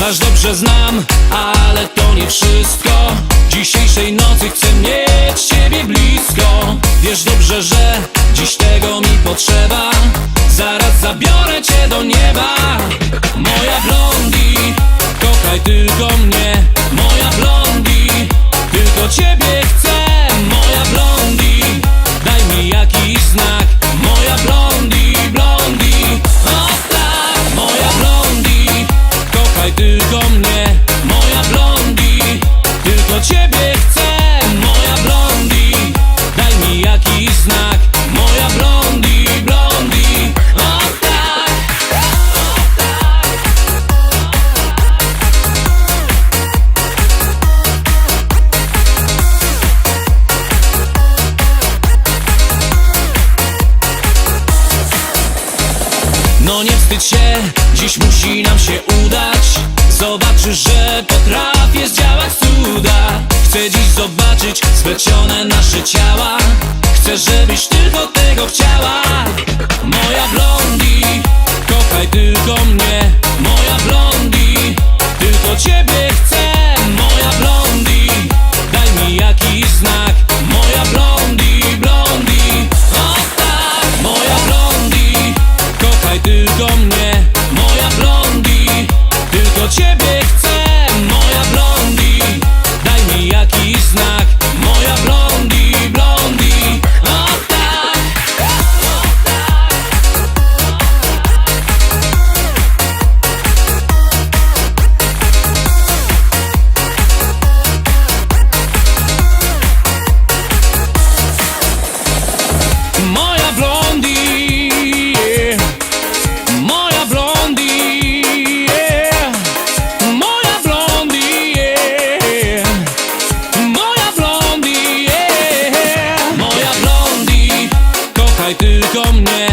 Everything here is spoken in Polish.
Was dobrze znam, ale to nie wszystko. Dzisiejszej nocy chcę mieć Ciebie blisko. Wiesz dobrze, że dziś tego mi potrzeba. Zaraz zabiorę Cię do nieba Moja No nie wstydź się, dziś musi nam się udać. Zobaczysz, że potrafię zdziałać cuda. Chcę dziś zobaczyć splecione nasze ciała. Chcę, żebyś tylko tego chciała. Kochaj tylko mnie.